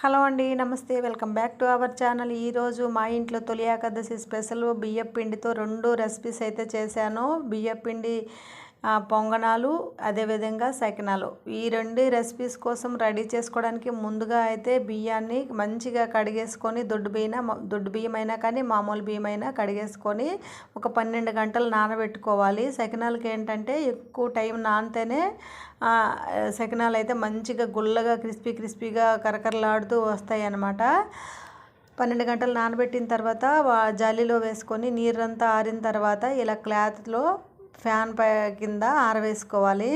Hello అండి నమస్తే. Welcome back to our channel. ఈరోజు మా ఇంట్లో తొలి ఏకాదశి స్పెషల్ బియ్యపిండితో రెండు రెసిపీస్ అయితే చేశాను. బియ్యపిండి పొంగనాలు అదేవిధంగా సకినాలు. ఈ రెండు రెసిపీస్ కోసం రెడీ చేసుకోవడానికి ముందుగా అయితే బియ్యాన్ని మంచిగా కడిగేసుకొని దొడ్డు బియ్యం దొడ్డు బియ్యం అయినా కానీ మామూలు బియ్యం అయినా కడిగేసుకొని ఒక పన్నెండు గంటలు నానబెట్టుకోవాలి. సకినాలకి ఏంటంటే ఎక్కువ టైం నానితేనే సకినాలు అయితే మంచిగా గుల్లగా క్రిస్పీ క్రిస్పీగా కరకరలాడుతూ వస్తాయి అన్నమాట పన్నెండు గంటలు నానబెట్టిన తర్వాత వా- జాలీలో వేసుకొని నీరంతా ఆరిన తర్వాత ఇలా క్లాత్లో ఫ్యాన్ పై కింద ఆరవేసుకోవాలి.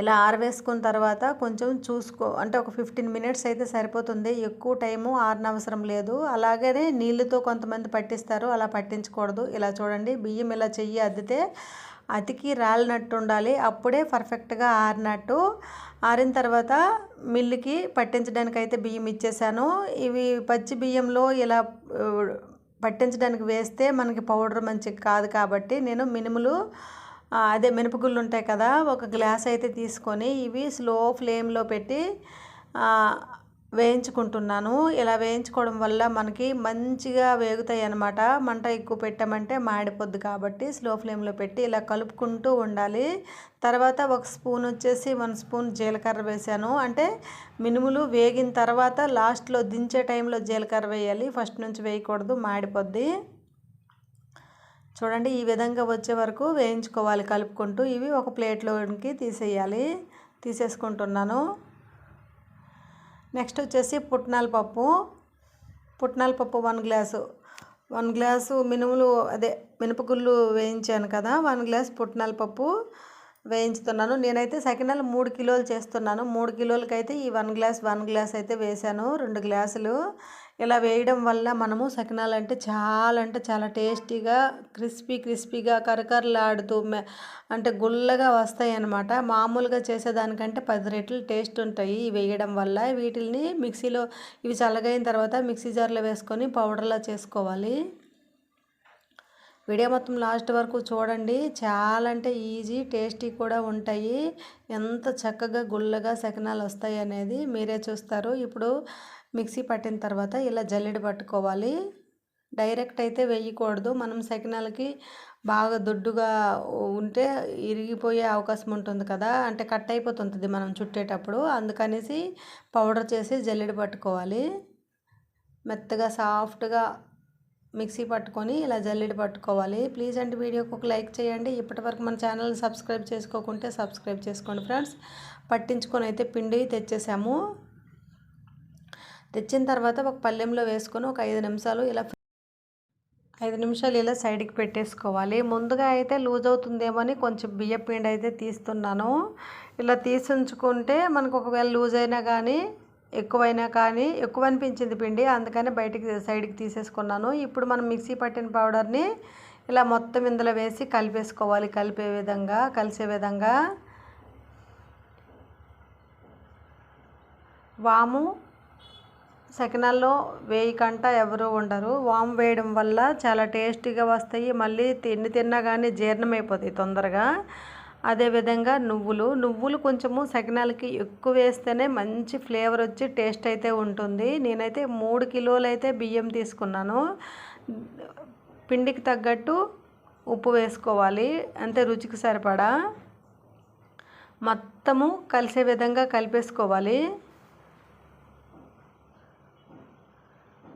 ఇలా ఆరవేసుకున్న తర్వాత కొంచెం చూసుకో అంటే ఒక ఫిఫ్టీన్ మినిట్స్ అయితే సరిపోతుంది. ఎక్కువ టైము ఆరనవసరం లేదు. అలాగనే నీళ్ళతో కొంతమంది పట్టిస్తారు. అలా పట్టించకూడదు. ఇలా చూడండి. బియ్యం ఇలా చెయ్యి అద్దితే అతికి రాలినట్టు ఉండాలి. అప్పుడే పర్ఫెక్ట్గా ఆరినట్టు. ఆరిన తర్వాత మిల్లుకి పట్టించడానికి అయితే బియ్యం ఇచ్చేసాను. ఇవి పచ్చి బియ్యంలో ఇలా పట్టించడానికి వేస్తే మనకి పౌడర్ మంచిగా కాదు కాబట్టి నేను మినుములు అదే మినపగుళ్ళు ఉంటాయి కదా ఒక గ్లాస్ అయితే తీసుకొని ఇవి స్లో ఫ్లేమ్లో పెట్టి వేయించుకుంటున్నాను. ఇలా వేయించుకోవడం వల్ల మనకి మంచిగా వేగుతాయి అన్నమాట. మంట ఎక్కువ పెట్టామంటే మాడిపోద్ది కాబట్టి స్లో ఫ్లేమ్లో పెట్టి ఇలా కలుపుకుంటూ ఉండాలి. తర్వాత ఒక స్పూన్ వచ్చేసి వన్ స్పూన్ జీలకర్ర వేసాను. అంటే మినుములు వేగిన తర్వాత లాస్ట్లో దించే టైంలో జీలకర్ర వేయాలి. ఫస్ట్ నుంచి వేయకూడదు మాడిపోద్ది. చూడండి ఈ విధంగా వచ్చే వరకు వేయించుకోవాలి కలుపుకుంటూ. ఇవి ఒక ప్లేట్లోకి తీసేయాలి. తీసేసుకుంటున్నాను. నెక్స్ట్ వచ్చేసి పుట్నాల పప్పు. పుట్నాల పప్పు వన్ గ్లాసు. వన్ గ్లాసు మినుములు అదే మినపగుళ్ళు వేయించాను కదా వన్ గ్లాస్ పుట్నాల పప్పు వేయించుతున్నాను. నేనైతే సకినాలు మూడు కిలోలు చేస్తున్నాను. మూడు కిలోలకైతే ఈ వన్ గ్లాస్ వన్ గ్లాస్ అయితే వేసాను రెండు గ్లాసులు. ఇలా వేయడం వల్ల మనము సకినాలు అంటే చాలా అంటే చాలా టేస్టీగా క్రిస్పీ క్రిస్పీగా కరకరలాడుతూ మె అంటే గుల్లగా వస్తాయి అన్నమాట మామూలుగా చేసేదానికంటే పది రెట్లు టేస్ట్ ఉంటాయి ఇవి వేయడం వల్ల. వీటిని మిక్సీలో ఇవి చల్లగైన తర్వాత మిక్సీ జార్లో వేసుకొని పౌడర్లా చేసుకోవాలి. వీడియో మొత్తం లాస్ట్ వరకు చూడండి. చాలా అంటే ఈజీ టేస్టీ కూడా ఉంటాయి. ఎంత చక్కగా గుల్లగా సకినాలు వస్తాయి అనేది మీరే చూస్తారు. ఇప్పుడు మిక్సీ పట్టిన తర్వాత ఇలా జల్లెడ పట్టుకోవాలి. డైరెక్ట్ అయితే వేయకూడదు. మనం సకినాలకి బాగా దొడ్డుగా ఉంటే ఇరిగిపోయే అవకాశం ఉంటుంది కదా. అంటే కట్ అయిపోతుంటుంది మనం చుట్టేటప్పుడు. అందుకనేసి పౌడర్ చేసి జల్లెడ పట్టుకోవాలి. మెత్తగా సాఫ్ట్గా మిక్సీ పట్టుకొని ఇలా జల్లెడ పట్టుకోవాలి. ప్లీజ్ అండి వీడియోకి ఒక లైక్ చేయండి. ఇప్పటివరకు మన ఛానల్ సబ్స్క్రైబ్ చేసుకోకుంటే సబ్స్క్రైబ్ చేసుకోండి ఫ్రెండ్స్. పట్టించుకొని అయితే పిండి తెచ్చేసాము. తెచ్చిన తర్వాత ఒక పళ్ళెంలో వేసుకొని ఒక ఐదు నిమిషాలు ఇలా ఐదు నిమిషాలు ఇలా సైడ్కి పెట్టేసుకోవాలి. ముందుగా అయితే లూజ్ అవుతుందేమో అని కొంచెం బియ్యం పిండి అయితే తీస్తున్నాను. ఇలా తీసి ఉంచుకుంటే మనకు ఒకవేళ లూజ్ అయినా కానీ ఎక్కువైనా కానీ ఎక్కువ అనిపించింది పిండి అందుకని బయటికి సైడ్కి తీసేసుకున్నాను. ఇప్పుడు మనం మిక్సీ పట్టిన పౌడర్ని ఇలా మొత్తం ఇందులో వేసి కలిపేసుకోవాలి. కలిపే విధంగా కలిసే విధంగా. వాము సకినాల్లో వేయకంట ఎవరూ ఉండరు. వాము వేయడం వల్ల చాలా టేస్టీగా వస్తాయి. మళ్ళీ తిన్ని తిన్నా కానీ జీర్ణమైపోతాయి తొందరగా. అదేవిధంగా నువ్వులు. నువ్వులు కొంచెము సకినాలకి ఎక్కువ వేస్తేనే మంచి ఫ్లేవర్ వచ్చి టేస్ట్ అయితే ఉంటుంది. నేనైతే మూడు కిలోలు అయితే బియ్యం తీసుకున్నాను. పిండికి తగ్గట్టు ఉప్పు వేసుకోవాలి. అంటే రుచికి సరిపడా. మొత్తము కలిసే విధంగా కలిపేసుకోవాలి.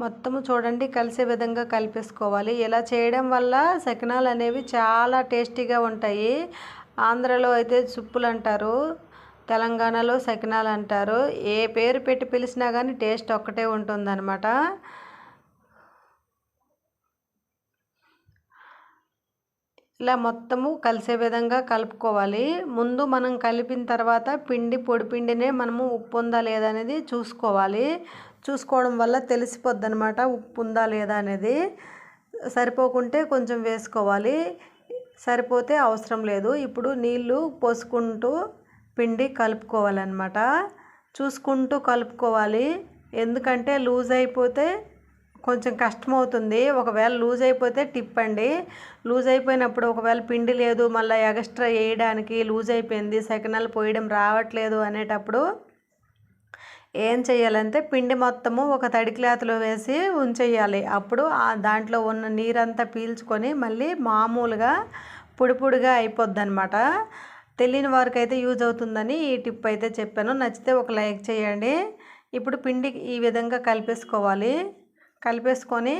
మొత్తము చూడండి కలిసే విధంగా కలిపేసుకోవాలి. ఇలా చేయడం వల్ల సకినాలు అనేవి చాలా టేస్టీగా ఉంటాయి. ఆంధ్రలో అయితే సుప్పులు అంటారు తెలంగాణలో సకినాలు అంటారు ఏ పేరు పెట్టి పిలిచినా కానీ టేస్ట్ ఒక్కటే ఉంటుందన్నమాట. ఇలా మొత్తము కలిసే విధంగా కలుపుకోవాలి. ముందు మనం కలిపిన తర్వాత పిండి పొడి పిండినే మనము ఉప్పు ఉందా లేదా అనేది చూసుకోవాలి. చూసుకోవడం వల్ల తెలిసిపోద్ది అనమాట ఉప్పు ఉందా లేదా అనేది. సరిపోకుంటే కొంచెం వేసుకోవాలి. సరిపోతే అవసరం లేదు. ఇప్పుడు నీళ్ళు పోసుకుంటూ పిండి కలుపుకోవాలన్నమాట. చూసుకుంటూ కలుపుకోవాలి. ఎందుకంటే లూజ్ అయిపోతే కొంచెం కష్టమవుతుంది. ఒకవేళ లూజ్ అయిపోతే టిప్ అండి లూజ్ అయిపోయినప్పుడు ఒకవేళ పిండి లేదు మళ్ళీ ఎక్స్ట్రా వేయడానికి లూజ్ అయిపోయింది సెకనాలు పోయడం రావట్లేదు అనేటప్పుడు ఏం చేయాలంటే పిండి మొత్తము ఒక తడి క్లాత్లో వేసి ఉంచేయాలి. అప్పుడు ఆ దాంట్లో ఉన్న నీరంతా పీల్చుకొని మళ్ళీ మామూలుగా పొడిపొడిగా అయిపోద్ది అనమాట తెలియని వారికి అయితే యూజ్ అవుతుందని ఈ టిప్ అయితే చెప్పాను. నచ్చితే ఒక లైక్ చేయండి. ఇప్పుడు పిండి ఈ విధంగా కలిపేసుకోవాలి. కలిపేసుకొని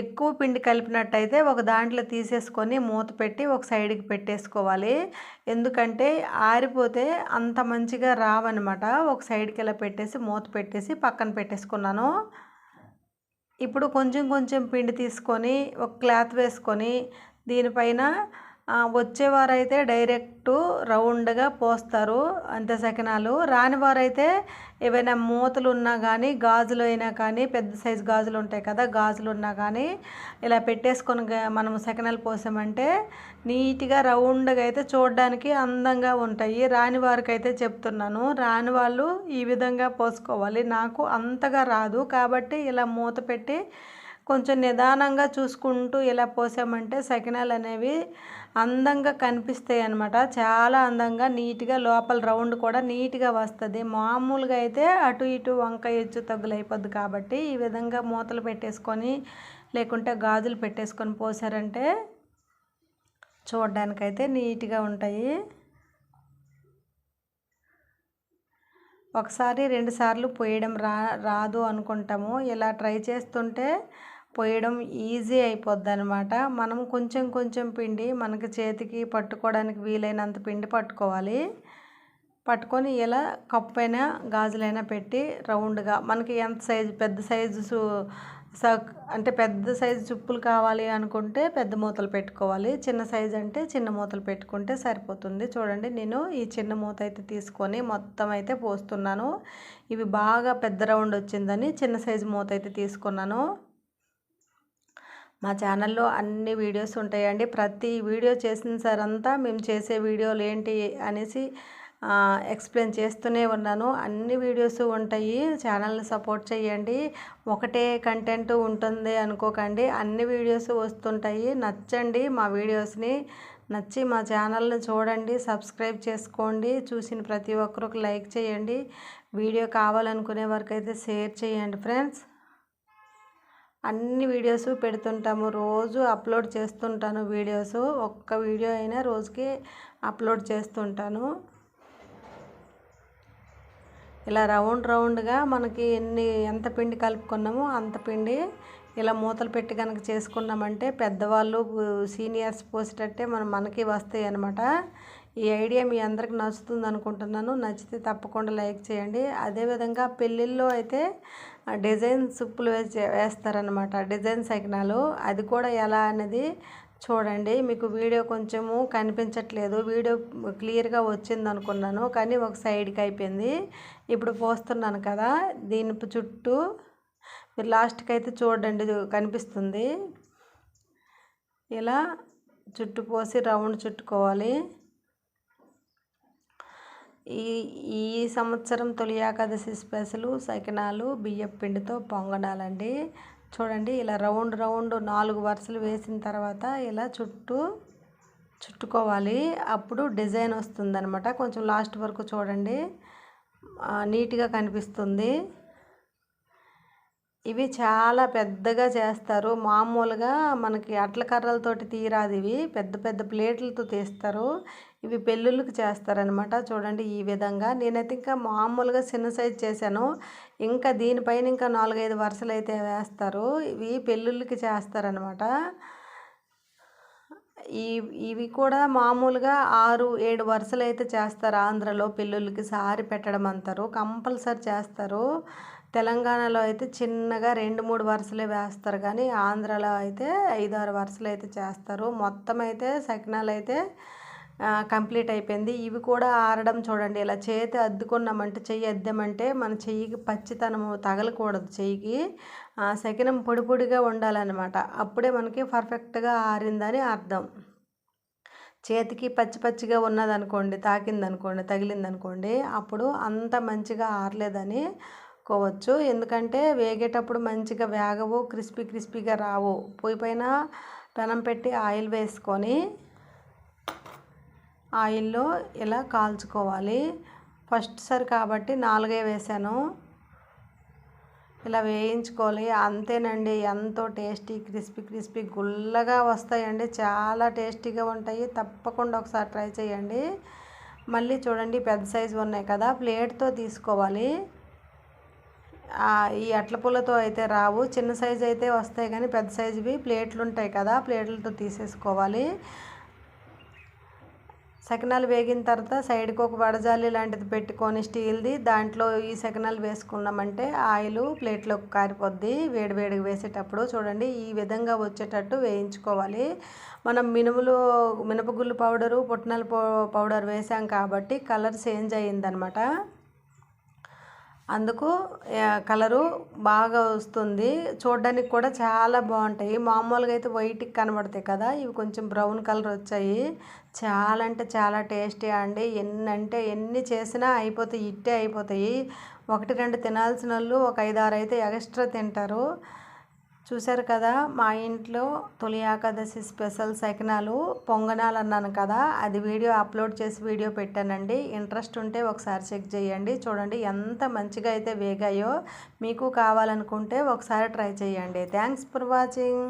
ఎక్కువ పిండి కలిపినట్టయితే ఒక దాంట్లో తీసేసుకొని మూత పెట్టి ఒక సైడ్కి పెట్టేసుకోవాలి. ఎందుకంటే ఆరిపోతే అంత మంచిగా రావన్నమాట. ఒక సైడ్కి ఇలా పెట్టేసి మూత పెట్టేసి పక్కన పెట్టేసుకున్నాను. ఇప్పుడు కొంచెం కొంచెం పిండి తీసుకొని ఒక క్లాత్ వేసుకొని దీనిపైన వచ్చేవారైతే డైరెక్ట్ రౌండ్గా పోస్తారు అంతే సకినాలు. రానివారైతే ఏవైనా మూతలు ఉన్నా కానీ గాజులు అయినా కానీ పెద్ద సైజు గాజులు ఉంటాయి కదా గాజులు ఉన్నా కానీ ఇలా పెట్టేసుకొని మనం సకినాలు పోసామంటే నీట్గా రౌండ్గా అయితే చూడడానికి అందంగా ఉంటాయి. రాని వారికి అయితే చెప్తున్నాను రాని వాళ్ళు ఈ విధంగా పోసుకోవాలి. నాకు అంతగా రాదు కాబట్టి ఇలా మూత పెట్టి కొంచెం నిదానంగా చూసుకుంటూ ఇలా పోసామంటే సకినాలు అనేవి అందంగా కనిపిస్తాయి అన్నమాట. చాలా అందంగా నీట్గా లోపల రౌండ్ కూడా నీట్గా వస్తుంది. మామూలుగా అయితే అటు ఇటు వంకాయ ఎచ్చు తగ్గులైపోద్ది కాబట్టి ఈ విధంగా మూతలు పెట్టేసుకొని లేకుంటే గాజులు పెట్టేసుకొని పోసారంటే చూడడానికైతే నీట్గా ఉంటాయి. ఒకసారి రెండుసార్లు పోయడం రా రాదు అనుకుంటాము. ఇలా ట్రై చేస్తుంటే పోయడం ఈజీ అయిపోద్ది అనమాట మనం కొంచెం కొంచెం పిండి మనకి చేతికి పట్టుకోవడానికి వీలైనంత పిండి పట్టుకోవాలి. పట్టుకొని ఇలా కప్పు అయినా గాజులైనా పెట్టి రౌండ్గా మనకి ఎంత సైజు పెద్ద సైజు అంటే పెద్ద సైజు చుప్పులు కావాలి అనుకుంటే పెద్ద మూతలు పెట్టుకోవాలి. చిన్న సైజు అంటే చిన్న మూతలు పెట్టుకుంటే సరిపోతుంది. చూడండి నేను ఈ చిన్న మూత అయితే తీసుకొని మొత్తం అయితే పోస్తున్నాను. ఇవి బాగా పెద్ద రౌండ్ వచ్చిందని చిన్న సైజు మూత అయితే తీసుకున్నాను. మా ఛానల్లో అన్ని వీడియోస్ ఉంటాయండి. ప్రతి వీడియో చేసిన సార్ అంతా మేము చేసే వీడియోలు ఏంటి అనేసి ఎక్స్ప్లెయిన్ చేస్తూనే ఉన్నాను. అన్ని వీడియోస్ ఉంటాయి. ఛానల్ని సపోర్ట్ చేయండి. ఒకటే కంటెంట్ ఉంటుంది అనుకోకండి. అన్ని వీడియోస్ వస్తుంటాయి. నచ్చండి మా వీడియోస్ని. నచ్చి మా ఛానల్ని చూడండి. సబ్స్క్రైబ్ చేసుకోండి. చూసిన ప్రతి ఒక్కరికి లైక్ చేయండి. వీడియో కావాలనుకునే వరకు అయితే షేర్ చేయండి ఫ్రెండ్స్. అన్ని వీడియోస్ పెడుతుంటాము. రోజు అప్లోడ్ చేస్తుంటాను వీడియోస్ ఒక్క వీడియో అయినా రోజుకి అప్లోడ్ చేస్తుంటాను. ఇలా రౌండ్ రౌండ్గా మనకి ఎన్ని ఎంత పిండి కలుపుకున్నామో అంత పిండి ఇలా మూతలు పెట్టి కనుక చేసుకున్నామంటే పెద్దవాళ్ళు సీనియర్స్ పోసేటట్టే మనం మనకి వస్తాయి అనమాట ఈ ఐడియా మీ అందరికి నచ్చుతుంది అనుకుంటున్నాను. నచ్చితే తప్పకుండా లైక్ చేయండి. అదేవిధంగా పెళ్ళిళ్ళలో అయితే డిజైన్ సుప్పులు వేసి వేస్తారనమాట డిజైన్ సకినాలు. అది కూడా ఎలా అనేది చూడండి. మీకు వీడియో కొంచెము కనిపించట్లేదు. వీడియో క్లియర్గా వచ్చింది అనుకున్నాను కానీ ఒక సైడ్కి అయిపోయింది. ఇప్పుడు పోస్తున్నాను కదా దీని చుట్టూ మీరు లాస్ట్కి అయితే చూడండి కనిపిస్తుంది. ఇలా చుట్టు పోసి రౌండ్ చుట్టుకోవాలి. ఈ ఈ సంవత్సరం తొలి ఏకాదశి స్పెషల్ సకినాలు బియ్యం పిండితో పొంగనాలండి. చూడండి ఇలా రౌండ్ రౌండ్ నాలుగు వరుసలు వేసిన తర్వాత ఇలా చుట్టూ చుట్టుకోవాలి. అప్పుడు డిజైన్ వస్తుందనమాట కొంచెం లాస్ట్ వరకు చూడండి. నీట్గా కనిపిస్తుంది. ఇవి చాలా పెద్దగా చేస్తారు. మామూలుగా మనకి అట్ల కర్రలతోటి తీరాదు ఇవి. పెద్ద పెద్ద ప్లేట్లతో తీస్తారు. ఇవి పెళ్ళిళ్ళకి చేస్తారనమాట చూడండి ఈ విధంగా. నేనైతే ఇంకా మామూలుగా చిన్న సైజ్ చేశాను. ఇంకా దీనిపైన ఇంకా నాలుగైదు వరుసలు అయితే వేస్తారు. ఇవి పెళ్ళిళ్ళకి చేస్తారనమాట ఈ ఇవి కూడా మామూలుగా ఆరు ఏడు వరుసలు అయితే చేస్తారు ఆంధ్రలో పిల్లులకి సారి పెట్టడం అంటారు. కంపల్సరీ చేస్తారు. తెలంగాణలో అయితే చిన్నగా రెండు మూడు వరుసలే వేస్తారు కానీ ఆంధ్రాలో అయితే ఐదు ఆరు వరుసలు అయితే చేస్తారు. మొత్తం అయితే సకినాలు అయితే కంప్లీట్ అయిపోయింది. ఇవి కూడా ఆరడం చూడండి ఇలా చేతి అద్దుకున్నామంటే చెయ్యి అద్దామంటే మన చెయ్యికి పచ్చితనము తగలకూడదు చెయ్యికి. సెకనం పొడి పొడిగా ఉండాలన్నమాట. అప్పుడే మనకి పర్ఫెక్ట్గా ఆరిందని అర్థం. చేతికి పచ్చి పచ్చిగా ఉన్నదనుకోండి తాకిందనుకోండి తగిలిందనుకోండి అప్పుడు అంత మంచిగా ఆరలేదని కోవచ్చు. ఎందుకంటే వేగేటప్పుడు మంచిగా వేగవు క్రిస్పీ క్రిస్పీగా రావు. పొయ్యి పైన పెనం పెట్టి ఆయిల్ వేసుకొని ఆయిల్లో ఇలా కాల్చుకోవాలి? ఫస్ట్ సారి కాబట్టి నాలుగే వేసాను. ఇలా వేయించుకోవాలి. అంతేనండి. ఎంతో టేస్టీ క్రిస్పీ క్రిస్పీ గుల్లగా వస్తాయండి. చాలా టేస్టీగా ఉంటాయి. తప్పకుండా ఒకసారి ట్రై చేయండి. మళ్ళీ చూడండి పెద్ద సైజు ఉన్నాయి కదా. ప్లేట్తో తీసుకోవాలి. ఈ అట్ల పుల్లతో అయితే రావు. చిన్న సైజు అయితే వస్తాయి కానీ పెద్ద సైజువి ప్లేట్లు ఉంటాయి కదా. ప్లేట్లతో తీసేసుకోవాలి. సకినాలు వేగిన తర్వాత సైడ్కి ఒక వడజాలి లాంటిది పెట్టుకొని స్టీల్ది దాంట్లో ఈ సకినాలు వేసుకున్నామంటే ఆయిల్ ప్లేట్లోకి కారిపోద్ది వేడివేడిగా వేసేటప్పుడు. చూడండి ఈ విధంగా వచ్చేటట్టు వేయించుకోవాలి. మనం మినుములు మినపగుళ్ళు పౌడరు పుట్నాల పౌడర్ వేసాం కాబట్టి కలర్ చేంజ్ అయ్యిందనమాట. అందుకు కలరు బాగా వస్తుంది. చూడడానికి కూడా చాలా బాగుంటాయి. మామూలుగా అయితే వైట్కి కనబడతాయి కదా ఇవి కొంచెం బ్రౌన్ కలర్ వచ్చాయి. చాలా అంటే చాలా టేస్టీ అండి. ఎన్ని అంటే ఎన్ని చేసినా అయిపోతాయి ఇట్టే అయిపోతాయి. ఒకటి రెండు తినాల్సిన వాళ్ళు ఒక ఐదారు అయితే ఎక్స్ట్రా తింటారు. చూశారు కదా మా ఇంట్లో తొలి ఏకాదశి స్పెషల్ సకినాలు పొంగనాలు అన్నాను కదా అది వీడియో అప్లోడ్ చేసి వీడియో పెట్టానండి. ఇంట్రెస్ట్ ఉంటే ఒకసారి చెక్ చేయండి. చూడండి ఎంత మంచిగా అయితే వేగాయో మీకు కావాలనుకుంటే ఒకసారి ట్రై చేయండి. Thanks for watching.